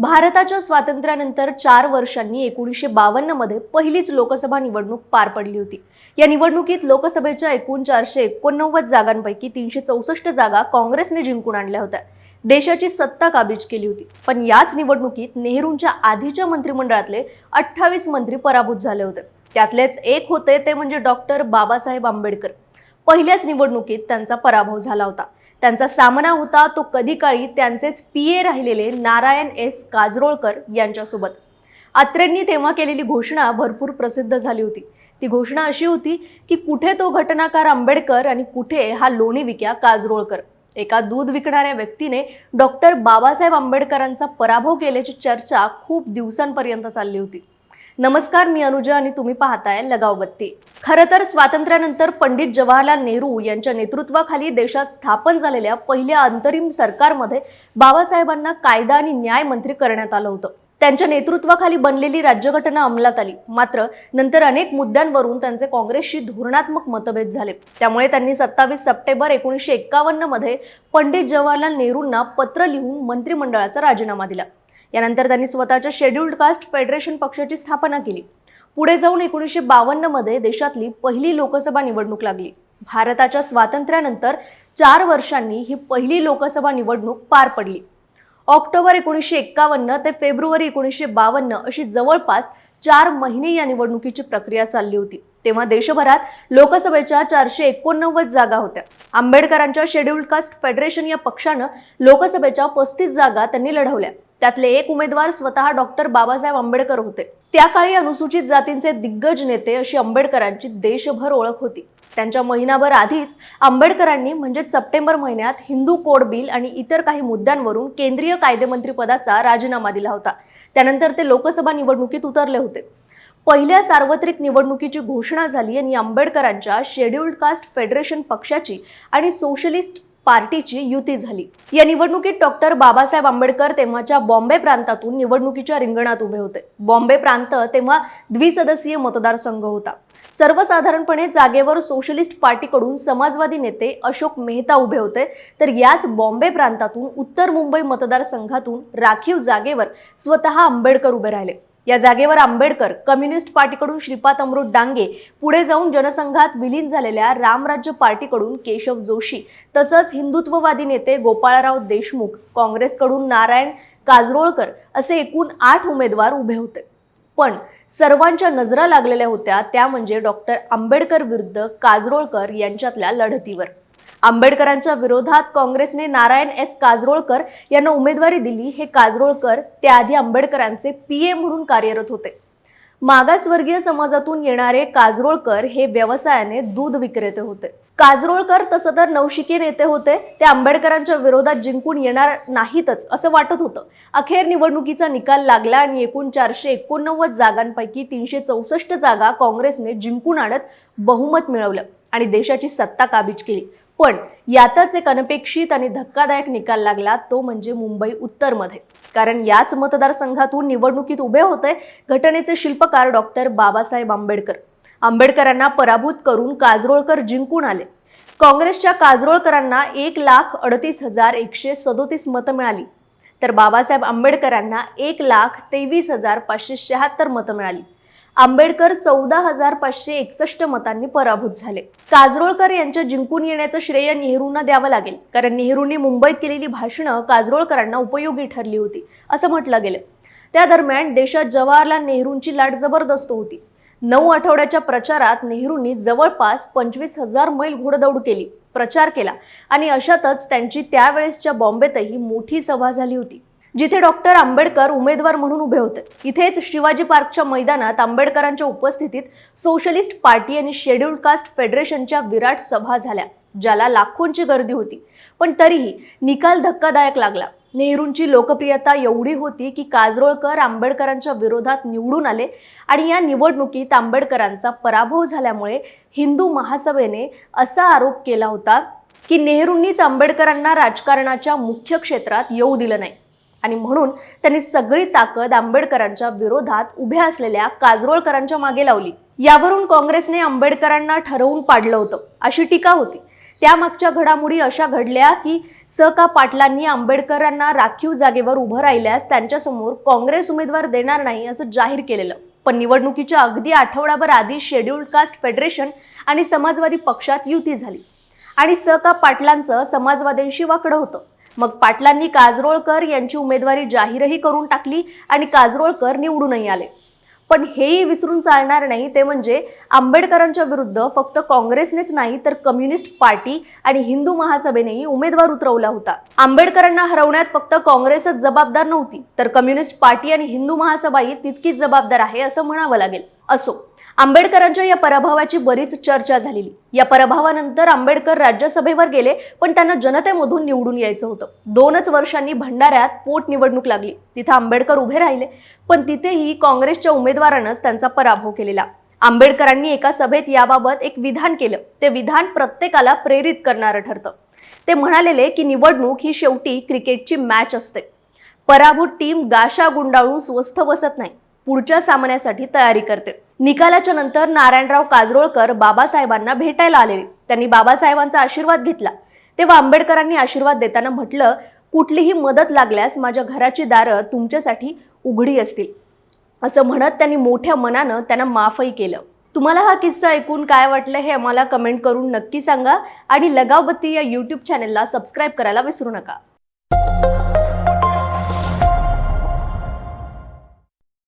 भारताच्या स्वातंत्र्यानंतर चार वर्षांनी एकोणीसशे बावन्नमध्ये पहिलीच लोकसभा निवडणूक पार पडली होती. या निवडणुकीत लोकसभेच्या एकूण चारशे एकोणनव्वद जागांपैकी तीनशे चौसष्ट जागा काँग्रेसने जिंकून आणल्या होत्या. देशाची सत्ता काबीज केली होती. पण याच निवडणुकीत नेहरूंच्या आधीच्या मंत्रिमंडळातले अठ्ठावीस मंत्री पराभूत झाले होते. त्यातलेच एक होते ते म्हणजे डॉक्टर बाबासाहेब आंबेडकर. पहिल्याच निवडणुकीत त्यांचा पराभव झाला होता. त्यांचा सामना होता तो कधी काळी त्यांचेच पी ए राहिलेले नारायण एस काजरोळकर यांच्यासोबत. अत्रेंनी तेव्हा केलेली घोषणा भरपूर प्रसिद्ध झाली होती. ती घोषणा अशी होती की कुठे तो घटनाकार आंबेडकर आणि कुठे हा लोणी विक्या काजरोळकर. एका दूध विकणाऱ्या व्यक्तीने डॉक्टर बाबासाहेब आंबेडकरांचा पराभव केल्याची चर्चा खूप दिवसांपर्यंत चालली होती. नमस्कार मी अनुजा आणि तुम्ही पाहताय लगाव बत्ती. खरं तर स्वातंत्र्यानंतर पंडित जवाहरलाल नेहरू यांच्या नेतृत्वाखाली देशात स्थापन झालेल्या पहिल्या अंतरिम सरकारमध्ये बाबासाहेबांना कायदा आणि न्याय मंत्री करण्यात आलं होतं. त्यांच्या नेतृत्वाखाली बनलेली राज्यघटना अंमलात आली. मात्र नंतर अनेक मुद्द्यांवरून त्यांचे काँग्रेसशी धोरणात्मक मतभेद झाले. त्यामुळे त्यांनी सत्तावीस सप्टेंबर एकोणीसशे एक्कावन्नमध्ये पंडित जवाहरलाल नेहरूंना पत्र लिहून मंत्रिमंडळाचा राजीनामा दिला. यानंतर त्यांनी स्वतःच्या शेड्युल्ड कास्ट फेडरेशन पक्षाची स्थापना केली. पुढे जाऊन एकोणीसशे बावन्नमध्ये देशातली पहिली लोकसभा निवडणूक लागली. भारताच्या स्वातंत्र्यानंतर चार वर्षांनी ही पहिली लोकसभा निवडणूक पार पडली. ऑक्टोबर एकोणीसशे एक्कावन्न ते फेब्रुवारी एकोणीसशे बावन्न अशी जवळपास चार महिने या निवडणुकीची प्रक्रिया चालली होती. तेव्हा देशभरात लोकसभेच्या चारशे एकोणनव्वद जागा होत्या. आंबेडकरांच्या शेड्युल्ड कास्ट फेडरेशन या पक्षानं लोकसभेच्या पस्तीस जागा त्यांनी लढवल्या. त्यातले एक उमेदवार स्वतः डॉक्टर बाबासाहेब आंबेडकर होते. त्या काळी अनुसूचित जातींचे दिग्गज नेते अशी आंबेडकरांची देशभर ओळख होती. त्यांच्या महिनाभर आधीच आंबेडकरांनी म्हणजेच सप्टेंबर महिन्यात हिंदू कोड बिल आणि इतर काही मुद्द्यांवरून केंद्रीय कायदेमंत्री पदाचा राजीनामा दिला होता. त्यानंतर ते लोकसभा निवडणुकीत उतरले होते. पहिल्या सार्वत्रिक निवडणुकीची घोषणा झाली आणि आंबेडकरांच्या शेड्युल्ड कास्ट फेडरेशन पक्षाची आणि सोशलिस्ट पार्टीची युती झाली. या निवडणुकीत डॉक्टर बाबासाहेब आंबेडकर तेव्हाच्या बॉम्बे प्रांतातून निवडणुकीच्या रिंगणात उभे होते. बॉम्बे प्रांत तेव्हा द्विसदस्यीय मतदारसंघ होता. सर्वसाधारणपणे जागेवर सोशलिस्ट पार्टीकडून समाजवादी नेते अशोक मेहता उभे होते. तर याच बॉम्बे प्रांतातून उत्तर मुंबई मतदारसंघातून राखीव जागेवर स्वतः आंबेडकर उभे राहिले. या जागेवर आंबेडकर कम्युनिस्ट पार्टीकडून श्रीपाद अमृत डांगे पुढे जाऊन जनसंघात विलीन झालेल्या रामराज्य पार्टीकडून केशव जोशी तसंच हिंदुत्ववादी नेते गोपाळराव देशमुख काँग्रेसकडून नारायण काजरोळकर असे एकूण आठ उमेदवार उभे होते. पण सर्वांच्या नजरा लागलेल्या होत्या त्या म्हणजे डॉक्टर आंबेडकर विरुद्ध काजरोळकर यांच्यातल्या लढतीवर. आंबेडकरांच्या विरोधात काँग्रेसने नारायण एस काजरोळकर यांना उमेदवारी दिली. हे काजरोळकर त्याआधी आंबेडकरांचे पी ए म्हणून कार्यरत होते. मागासवर्गीय समाजातून येणारे काजरोळकर हे व्यवसायाने दूध विक्रेते होते. काजरोळकर तसं तर नवशिके नेते होते. ते आंबेडकरांच्या विरोधात जिंकून येणार नाहीतच असं वाटत होतं. अखेर निवडणुकीचा निकाल लागला आणि एकूण चारशे एकोणनव्वद जागांपैकी तीनशे चौसष्ट जागा काँग्रेसने जिंकून आणत बहुमत मिळवलं आणि देशाची सत्ता काबीज केली. पण यातच एक अनपेक्षित आणि धक्कादायक निकाल लागला तो म्हणजे मुंबई उत्तरमध्ये. कारण याच मतदारसंघातून निवडणुकीत उभे होते घटनेचे शिल्पकार डॉक्टर बाबासाहेब आंबेडकर. आंबेडकरांना पराभूत करून काजरोळकर जिंकून आले. काँग्रेसच्या काजरोळकरांना एक लाख अडतीस हजार एकशे सदोतीस मतं मिळाली. तर बाबासाहेब आंबेडकरांना एक लाख तेवीस हजार पाचशे शहात्तर मतं मिळाली. आंबेडकर चौदा हजार पाचशे एकसष्ट मतांनी पराभूत झाले. काजरोळकर यांच्या जिंकून येण्याचं श्रेय नेहरूंना द्यावं लागेल कारण नेहरूंनी मुंबईत केलेली भाषणं काजरोळकरांना उपयोगी ठरली होती असं म्हटलं गेलं. त्या दरम्यान देशात जवाहरलाल नेहरूंची लाट जबरदस्त होती. नऊ आठवड्याच्या प्रचारात नेहरूंनी जवळपास पंचवीस हजार मैल घोडदौड केली प्रचार केला आणि अशातच त्यांची त्यावेळेसच्या बॉम्बेतही मोठी सभा झाली होती. जिथे डॉक्टर आंबेडकर उमेदवार म्हणून उभे होते. इथेच शिवाजी पार्कच्या मैदानात आंबेडकरांच्या उपस्थितीत सोशलिस्ट पार्टी आणि शेड्युल्ड कास्ट फेडरेशनच्या विराट सभा झाल्या ज्याला लाखोंची गर्दी होती. पण तरीही निकाल धक्कादायक लागला. नेहरूंची लोकप्रियता एवढी होती की काजरोळकर आंबेडकरांच्या विरोधात निवडून आले आणि या निवडणुकीत आंबेडकरांचा पराभव झाल्यामुळे हिंदू महासभेने असा आरोप केला होता की नेहरूंनीच आंबेडकरांना राजकारणाच्या मुख्य क्षेत्रात येऊ दिलं नाही. आणि म्हणून त्यांनी सगळी ताकद आंबेडकरांच्या विरोधात उभ्या असलेल्या काजरोळकरांच्या मागे लावली. यावरून काँग्रेसने आंबेडकरांना ठरवून पाडलं होतं अशी टीका होती. त्यामागच्या घडामोडी अशा घडल्या की स. का. पाटलांनी आंबेडकरांना राखीव जागेवर उभं राहिल्यास त्यांच्यासमोर काँग्रेस उमेदवार देणार नाही असं जाहीर केलेलं. पण निवडणुकीच्या अगदी आठवडाभर आधी शेड्युल्ड कास्ट फेडरेशन आणि समाजवादी पक्षात युती झाली. आणि स. का. पाटलांचं समाजवाद्यांशी वाकडं होतं. मग पाटलांनी काजरोळकर यांची उमेदवारी जाहीरही करून टाकली आणि काजरोळकर निवडूनही आले. पण हेही विसरून चालणार नाही ते म्हणजे आंबेडकरांच्या विरुद्ध फक्त काँग्रेसनेच नाही तर कम्युनिस्ट पार्टी आणि हिंदू महासभेनेही उमेदवार उतरवला होता. आंबेडकरांना हरवण्यात फक्त काँग्रेसच जबाबदार नव्हती तर कम्युनिस्ट पार्टी आणि हिंदू महासभाही तितकीच जबाबदार आहे असं म्हणावं लागेल. असो. आंबेडकरांच्या या पराभवाची बरीच चर्चा झालेली. या पराभवानंतर आंबेडकर राज्यसभेवर गेले पण त्यांना जनतेमधून निवडून यायचं होतं. दोनच वर्षांनी भंडाऱ्यात पोटनिवडणूक लागली. तिथं आंबेडकर उभे राहिले पण तिथेही काँग्रेसच्या उमेदवारानंच त्यांचा पराभव केलेला. आंबेडकरांनी एका सभेत याबाबत एक विधान केलं. ते विधान प्रत्येकाला प्रेरित करणारं ठरतं. ते म्हणालेले की निवडणूक ही शेवटी क्रिकेटची मॅच असते. पराभूत टीम गाशा गुंडाळून स्वस्थ बसत नाही. पुढच्या सामन्यासाठी तयारी करते. निकालाच्या नंतर नारायणराव काजरोळकर बाबासाहेबांना भेटायला आलेले त्यांनी बाबासाहेबांचा आशीर्वाद घेतला. तेव्हा आंबेडकरांनी आशीर्वाद देताना म्हटलं कुठलीही मदत लागल्यास माझ्या घराची दारं तुमच्यासाठी उघडी असतील. असं म्हणत त्यांनी मोठ्या मनानं त्यांना माफही केलं. तुम्हाला हा किस्सा ऐकून काय वाटलं हे आम्हाला कमेंट करून नक्की सांगा आणि लगावबत्ती या यूट्यूब चॅनलला सबस्क्राईब करायला विसरू नका.